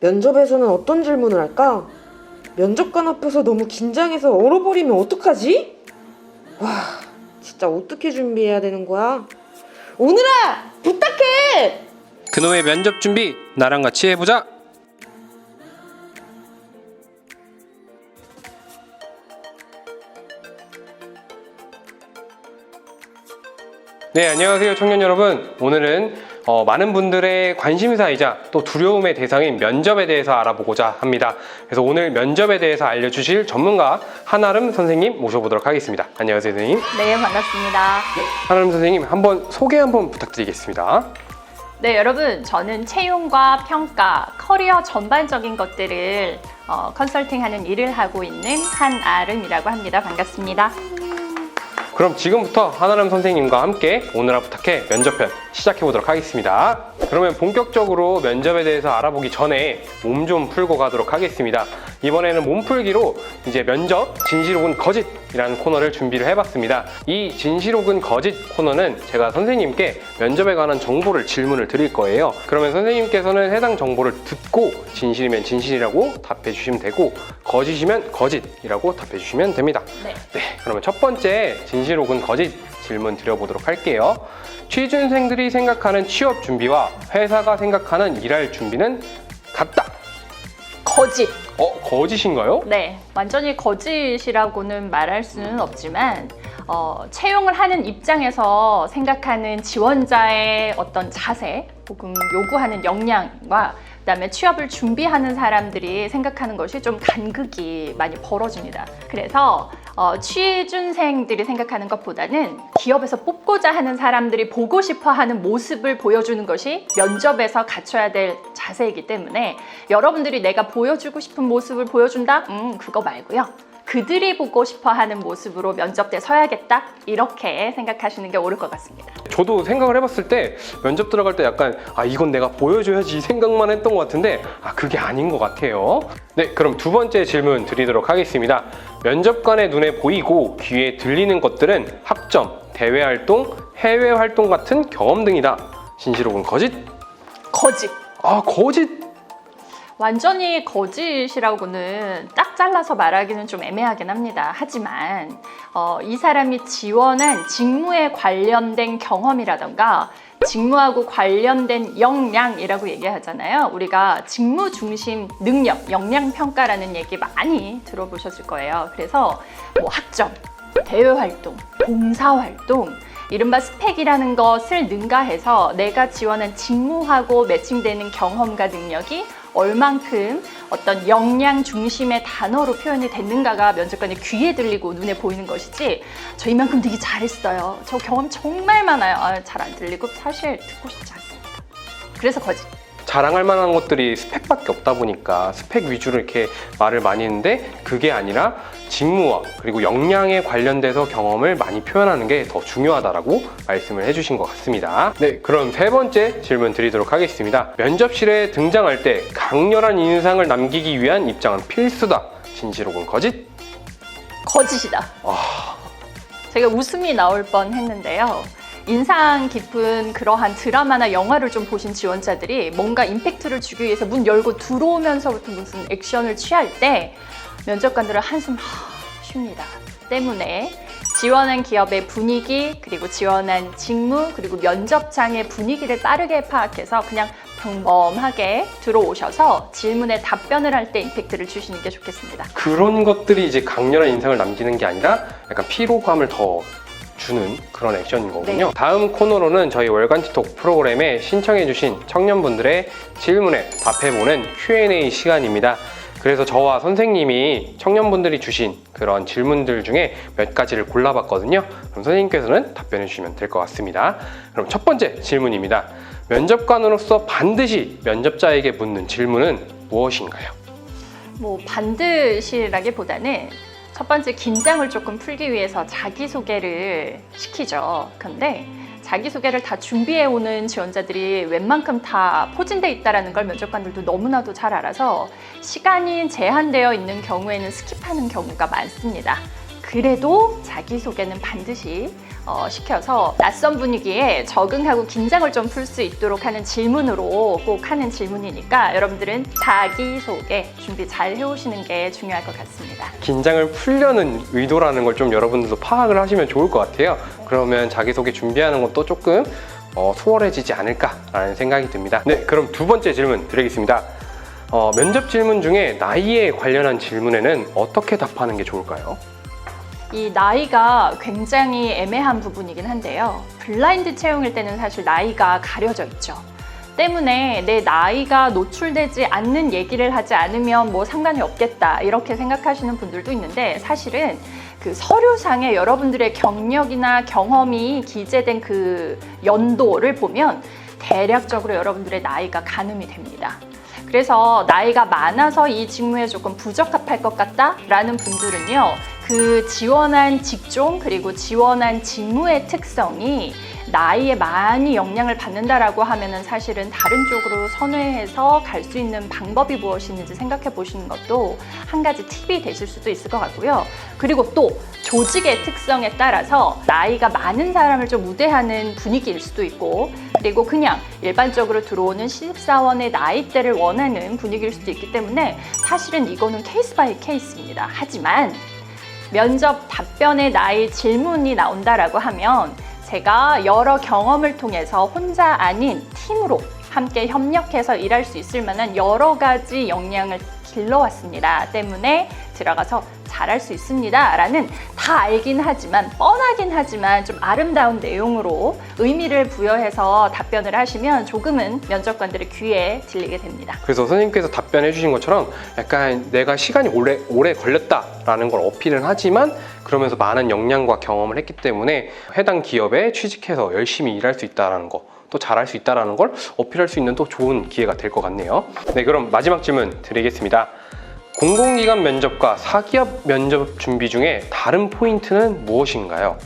면접에서는 어떤 질문을 할까? 면접관 앞에서 너무 긴장해서 얼어버리면 어떡하지? 와, 진짜 어떻게 준비해야 되는 거야? 오늘아, 부탁해! 그놈의 면접 준비 나랑 같이 해보자. 네, 안녕하세요, 청년 여러분. 오늘은 어, 많은 분들의 관심사이자 또 두려움의 대상인 면접에 대해서 알아보고자 합니다. 그래서 오늘 면접에 대해서 알려주실 전문가 한아름 선생님 모셔보도록 하겠습니다. 안녕하세요, 선생님. 네, 반갑습니다. 한아름 선생님, 한번 소개 한번 부탁드리겠습니다. 네, 여러분, 저는 채용과 평가, 커리어 전반적인 것들을 어, 컨설팅하는 일을 하고 있는 한아름이라고 합니다. 반갑습니다. 그럼 지금부터 한아름 선생님과 함께 오늘아 부탁해 면접편 시작해 보도록 하겠습니다. 그러면 본격적으로 면접에 대해서 알아보기 전에 몸 좀 풀고 가도록 하겠습니다. 이번에는 몸풀기로 이제 면접 진실 혹은 거짓이라는 코너를 준비를 해봤습니다. 이 진실 혹은 거짓 코너는 제가 선생님께 면접에 관한 정보를 질문을 드릴 거예요. 그러면 선생님께서는 해당 정보를 듣고 진실이면 진실이라고 답해 주시면 되고 거짓이면 거짓이라고 답해 주시면 됩니다. 네. 네, 그러면 첫 번째 진실 혹은 거짓 질문 드려보도록 할게요. 취준생들이 생각하는 취업 준비와 회사가 생각하는 일할 준비는 같다. 거짓. 어, 거짓인가요? 네, 완전히 거짓이라고는 말할 수는 없지만 어, 채용을 하는 입장에서 생각하는 지원자의 어떤 자세 혹은 요구하는 역량과 그다음에 취업을 준비하는 사람들이 생각하는 것이 좀 간극이 많이 벌어집니다. 그래서 어, 취준생들이 생각하는 것보다는 기업에서 뽑고자 하는 사람들이 보고 싶어 하는 모습을 보여주는 것이 면접에서 갖춰야 될 자세이기 때문에 여러분들이 내가 보여주고 싶은 모습을 보여준다? 음, 그거 말고요. 그들이 보고 싶어 하는 모습으로 면접 때 서야겠다? 이렇게 생각하시는 게 옳을 것 같습니다. 저도 생각을 해봤을 때 면접 들어갈 때 약간 아 이건 내가 보여줘야지 이 생각만 했던 것 같은데 아 그게 아닌 것 같아요. 네, 그럼 두 번째 질문 드리도록 하겠습니다. 면접관의 눈에 보이고 귀에 들리는 것들은 학점, 대외 활동, 해외 활동 같은 경험 등이다. 진실 혹은 거짓? 거짓. 아 거짓 완전히 거짓이라고는 딱 잘라서 말하기는 좀 애매하긴 합니다. 하지만 어, 이 사람이 지원한 직무에 관련된 경험이라던가 직무하고 관련된 역량이라고 얘기하잖아요. 우리가 직무 중심 능력, 역량 평가라는 얘기 많이 들어보셨을 거예요. 그래서 뭐 학점, 대외 활동, 봉사 활동, 이른바 스펙이라는 것을 능가해서 내가 지원한 직무하고 매칭되는 경험과 능력이 얼만큼 어떤 역량 중심의 단어로 표현이 됐는가가 면접관의 귀에 들리고 눈에 보이는 것이지 저 이만큼 되게 잘했어요. 저 경험 정말 많아요. 아, 잘 안 들리고 사실 듣고 싶지 않습니다. 그래서 거짓. 자랑할 만한 것들이 스펙밖에 없다 보니까 스펙 위주로 이렇게 말을 많이 했는데 그게 아니라 직무와 그리고 역량에 관련돼서 경험을 많이 표현하는 게 더 중요하다라고 말씀을 해주신 것 같습니다. 네, 그럼 세 번째 질문 드리도록 하겠습니다. 면접실에 등장할 때 강렬한 인상을 남기기 위한 입장은 필수다. 진실 혹은 거짓? 거짓이다. 아, 제가 웃음이 나올 뻔 했는데요. 인상 깊은 그러한 드라마나 영화를 좀 보신 지원자들이 뭔가 임팩트를 주기 위해서 문 열고 들어오면서부터 무슨 액션을 취할 때 면접관들은 한숨 하, 쉽니다. 때문에 지원한 기업의 분위기 그리고 지원한 직무 그리고 면접장의 분위기를 빠르게 파악해서 그냥 평범하게 들어오셔서 질문에 답변을 할 때 임팩트를 주시는 게 좋겠습니다. 그런 것들이 이제 강렬한 인상을 남기는 게 아니라 약간 피로감을 더 주는 그런 액션인 거군요. 네. 다음 코너로는 저희 월간 티톡 프로그램에 신청해주신 청년분들의 질문에 답해보는 Q&A 시간입니다. 그래서 저와 선생님이 청년분들이 주신 그런 질문들 중에 몇 가지를 골라봤거든요. 그럼 선생님께서는 답변해 주시면 될 것 같습니다. 그럼 첫 번째 질문입니다. 면접관으로서 반드시 면접자에게 묻는 질문은 무엇인가요? 뭐 반드시라기보다는 첫 번째 긴장을 조금 풀기 위해서 자기소개를 시키죠. 근데 자기소개를 다 준비해 오는 지원자들이 웬만큼 다 포진돼 있다라는 걸 면접관들도 너무나도 잘 알아서 시간이 제한되어 있는 경우에는 스킵하는 경우가 많습니다. 그래도 자기소개는 반드시 어, 시켜서 낯선 분위기에 적응하고 긴장을 좀 풀 수 있도록 하는 질문으로 꼭 하는 질문이니까 여러분들은 자기소개 준비 잘 해오시는 게 중요할 것 같습니다. 긴장을 풀려는 의도라는 걸 좀 여러분들도 파악을 하시면 좋을 것 같아요. 그러면 자기소개 준비하는 것도 조금 어, 수월해지지 않을까라는 생각이 듭니다. 네, 그럼 두 번째 질문 드리겠습니다. 어, 면접 질문 중에 나이에 관련한 질문에는 어떻게 답하는 게 좋을까요? 이 나이가 굉장히 애매한 부분이긴 한데요. 블라인드 채용일 때는 사실 나이가 가려져 있죠. 때문에 내 나이가 노출되지 않는 얘기를 하지 않으면 뭐 상관이 없겠다 이렇게 생각하시는 분들도 있는데 사실은 그 서류상에 여러분들의 경력이나 경험이 기재된 그 연도를 보면 대략적으로 여러분들의 나이가 가늠이 됩니다. 그래서 나이가 많아서 이 직무에 조금 부적합할 것 같다라는 분들은요, 그 지원한 직종 그리고 지원한 직무의 특성이 나이에 많이 영향을 받는다라고 하면은 사실은 다른 쪽으로 선회해서 갈 수 있는 방법이 무엇인지 생각해 보시는 것도 한 가지 팁이 되실 수도 있을 것 같고요. 그리고 또 조직의 특성에 따라서 나이가 많은 사람을 좀 우대하는 분위기일 수도 있고 그리고 그냥 일반적으로 들어오는 신입사원의 나이대를 원하는 분위기일 수도 있기 때문에 사실은 이거는 케이스 바이 케이스입니다. 하지만 면접 답변의 나이 질문이 나온다라고 하면 제가 여러 경험을 통해서 혼자 아닌 팀으로 함께 협력해서 일할 수 있을 만한 여러 가지 역량을 길러왔습니다. 때문에 들어가서 잘할 수 있습니다. 라는 다 알긴 하지만, 뻔하긴 하지만 좀 아름다운 내용으로 의미를 부여해서 답변을 하시면 조금은 면접관들의 귀에 들리게 됩니다. 그래서 선생님께서 답변해 주신 것처럼 약간 내가 시간이 오래, 오래 걸렸다라는 걸 어필은 하지만 그러면서 많은 역량과 경험을 했기 때문에 해당 기업에 취직해서 열심히 일할 수 있다는 거. 또 잘할 수 있다는 걸 어필할 수 있는 또 좋은 기회가 될 것 같네요. 네, 그럼 마지막 질문 드리겠습니다. 공공기관 면접과 사기업 면접 준비 중에 다른 포인트는 무엇인가요?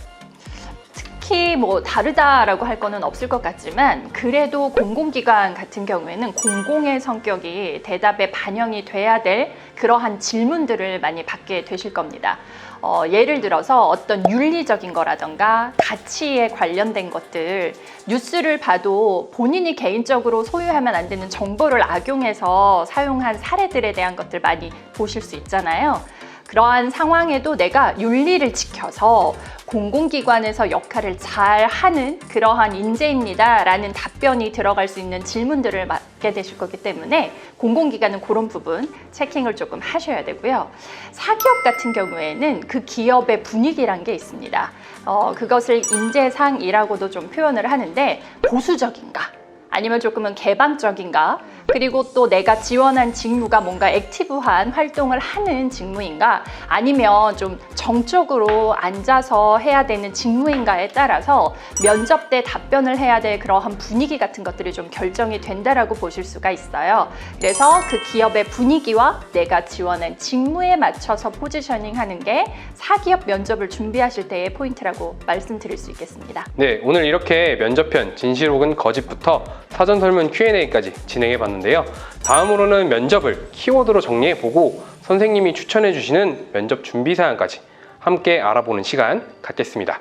특히 뭐 다르다라고 할 거는 없을 것 같지만 그래도 공공기관 같은 경우에는 공공의 성격이 대답에 반영이 돼야 될 그러한 질문들을 많이 받게 되실 겁니다. 어, 예를 들어서 어떤 윤리적인 거라던가 가치에 관련된 것들 뉴스를 봐도 본인이 개인적으로 소유하면 안 되는 정보를 악용해서 사용한 사례들에 대한 것들 많이 보실 수 있잖아요. 그러한 상황에도 내가 윤리를 지켜서 공공기관에서 역할을 잘 하는 그러한 인재입니다. 라는 답변이 들어갈 수 있는 질문들을 맡게 되실 거기 때문에 공공기관은 그런 부분 체킹을 조금 하셔야 되고요. 사기업 같은 경우에는 그 기업의 분위기란 게 있습니다. 어, 그것을 인재상이라고도 좀 표현을 하는데 보수적인가? 아니면 조금은 개방적인가? 그리고 또 내가 지원한 직무가 뭔가 액티브한 활동을 하는 직무인가? 아니면 좀 정적으로 앉아서 해야 되는 직무인가에 따라서 면접 때 답변을 해야 될 그러한 분위기 같은 것들이 좀 결정이 된다라고 보실 수가 있어요. 그래서 그 기업의 분위기와 내가 지원한 직무에 맞춰서 포지셔닝 하는 게 사기업 면접을 준비하실 때의 포인트라고 말씀드릴 수 있겠습니다. 네, 오늘 이렇게 면접편 진실 혹은 거짓부터 사전 설문 Q&A까지 진행해 봤 는데요. 다음으로는 면접을 키워드로 정리해 보고 선생님이 추천해 주시는 면접 준비 사항까지 함께 알아보는 시간 갖겠습니다.